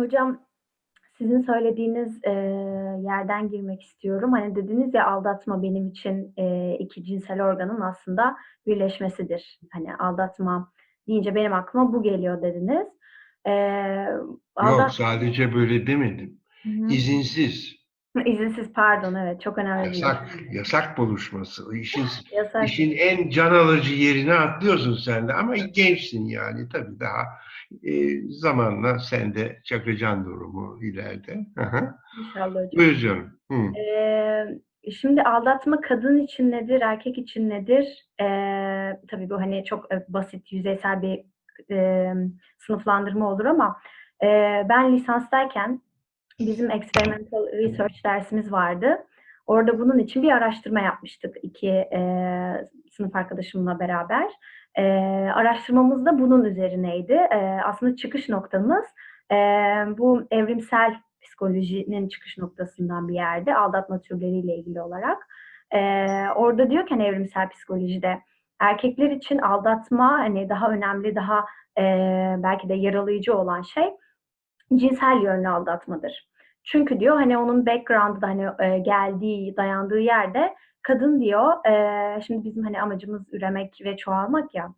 Hocam, sizin söylediğiniz, eee, yerden girmek istiyorum. Hani, dediniz ya, aldatma benim için, eee, 2 cinsel organın aslında birleşmesidir. Hani, aldatma deyince benim aklıma bu geliyor dediniz. Yok, aldat sadece böyle demedim. Hı hı. İzinsiz. İzinsiz, pardon, evet, çok önemli bir Yasak, yasak buluşması. İşin Yasak. işin en can alıcı yerine atlıyorsun sen de ama gençsin yani tabii daha, eee, zamanla sen de çakacaksın durumu ileride. İnşallah hocam. Buyur canım. Hı. Eee, şimdi aldatma kadın için nedir, erkek için nedir? Eee, tabii bu, hani, çok, eee, basit, yüzeysel bir, emm, sınıflandırma olur ama, eee, ben lisanstayken bizim experimental research dersimiz vardı. Orada bunun için bir araştırma yapmıştık 2, eee, sınıf arkadaşımla beraber. Eee, araştırmamız da bunun üzerineydi. Eee, aslında çıkış noktamız, eee, bu evrimsel psikolojinin çıkış noktasından bir yerdi, aldatma türleriyle ilgili olarak. Eee, orada diyor ki, hani, evrimsel psikolojide, erkekler için aldatma, hani, daha önemli, daha, eee, belki de yaralayıcı olan şey cinsel yönlü aldatmadır. Çünkü diyor, hani, onun background'ı hani, eee, geldiği, dayandığı yerde kadın diyor, eee, şimdi bizim, hani, amacımız üremek ve çoğalmak ya,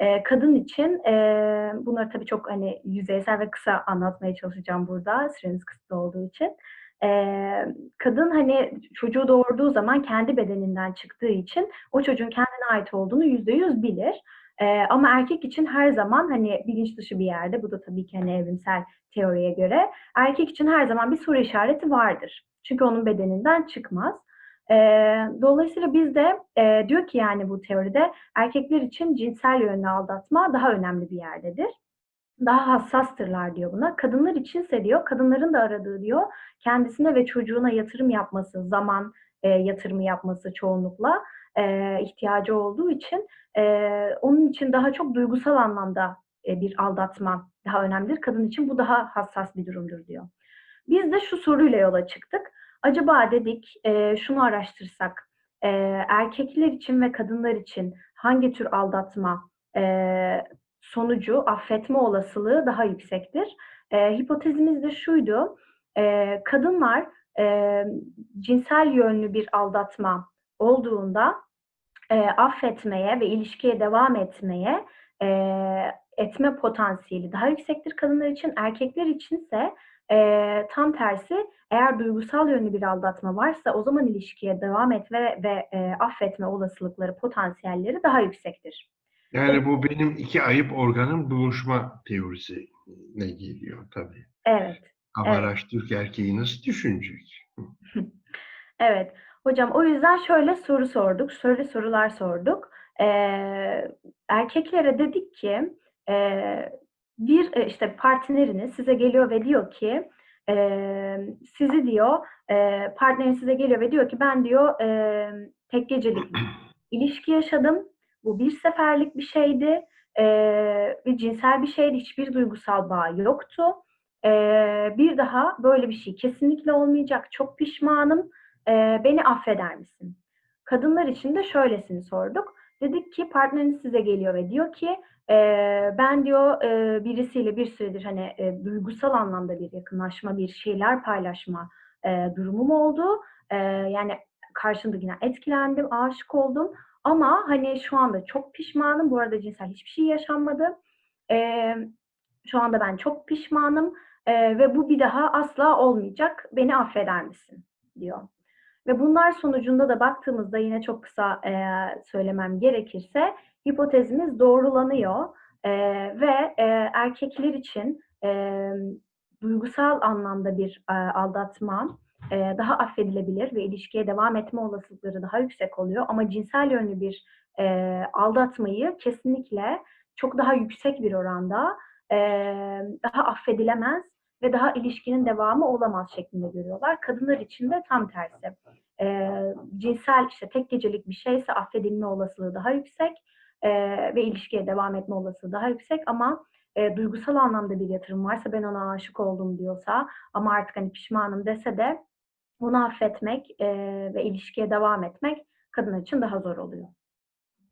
eee, kadın için, eee, bunları tabii çok, hani, yüzeysel ve kısa anlatmaya çalışacağım burada, süremiz kısıtlı olduğu için. Eee, kadın, hani, çocuğu doğurduğu zaman kendi bedeninden çıktığı için o çocuğun kendine ait olduğunu %100 bilir. Eee, ama erkek için her zaman, hani, bilinç dışı bir yerde, bu da tabii ki, hani, evrimsel teoriye göre, erkek için her zaman bir soru işareti vardır. Çünkü onun bedeninden çıkmaz. Eee, dolayısıyla biz de, eee, diyor ki, yani, bu teoride, erkekler için cinsel yönlü aldatma daha önemli bir yerdedir. Daha hassastırlar diyor buna. Kadınlar içinse diyor, kadınların da aradığı diyor, kendisine ve çocuğuna yatırım yapması, zaman, eee, yatırımı yapması çoğunlukla, eee, ihtiyacı olduğu için, eee, onun için daha çok duygusal anlamda, eee, bir aldatma daha önemlidir. Kadın için bu daha hassas bir durumdur diyor. Biz de şu soruyla yola çıktık. Acaba dedik, eee, şunu araştırsak, eee, erkekler için ve kadınlar için hangi tür aldatma, eee, sonucu affetme olasılığı daha yüksektir? Eee, hipotezimiz de şuydu, eee, kadınlar, eee, cinsel yönlü bir aldatma olduğunda, eee, affetmeye ve ilişkiye devam etmeye, eee, etme potansiyeli daha yüksektir kadınlar için. Erkekler içinse, eee, tam tersi, eğer duygusal yönlü bir aldatma varsa o zaman ilişkiye devam etme ve, eee, affetme olasılıkları, potansiyelleri daha yüksektir. Yani bu benim 2 ayıp organın buluşma teorisine geliyor tabii. Evet, Ama evet. Türk erkeği nasıl düşünecek? Evet. Hocam o yüzden şöyle soru sorduk, şöyle sorular sorduk. Eee, erkeklere dedik ki, eee, bir, işte, partneriniz size geliyor ve diyor ki, emm, sizi diyor, eee, partneriniz size geliyor ve diyor ki, "Ben" diyor, emm, "tek gecelik ilişki yaşadım. Bu bir seferlik bir şeydi, eee, ve cinsel bir şeydi, hiçbir duygusal bağ yoktu. Eee, bir daha böyle bir şey kesinlikle olmayacak, çok pişmanım, eee, beni affeder misin?" Kadınlar için de şöylesini sorduk. Dedik ki, partneriniz size geliyor ve diyor ki, eee, "Ben" diyor, eee, "birisiyle bir süredir, hani, eee, duygusal anlamda bir yakınlaşma, bir şeyler paylaşma, eee, durumum oldu. Eee, yani, karşındakinden etkilendim, aşık oldum ama, hani, şu anda çok pişmanım. Bu arada cinsel hiçbir şey yaşanmadı. Emm, şu anda ben çok pişmanım, eee, ve bu bir daha asla olmayacak. Beni affeder misin?" diyor. Ve bunlar sonucunda da baktığımızda yine çok kısa, eee, söylemem gerekirse hipotezimiz doğrulanıyor, eee, ve, eee, erkekler için, emm, duygusal anlamda bir, eee, aldatma, eee, daha affedilebilir ve ilişkiye devam etme olasılıkları daha yüksek oluyor. Ama cinsel yönlü bir, eee, aldatmayı kesinlikle çok daha yüksek bir oranda, eee, daha affedilemez ve daha ilişkinin devamı olamaz şeklinde görüyorlar. Kadınlar için de tam tersi. Eee, cinsel, işte, tek gecelik bir şeyse affedilme olasılığı daha yüksek, eee, ve ilişkiye devam etme olasılığı daha yüksek ama, eee, duygusal anlamda bir yatırım varsa, "Ben ona aşık oldum." diyorsa ama artık, hani, pişmanım dese de onu affetmek, eee, ve ilişkiye devam etmek kadınlar için daha zor oluyor.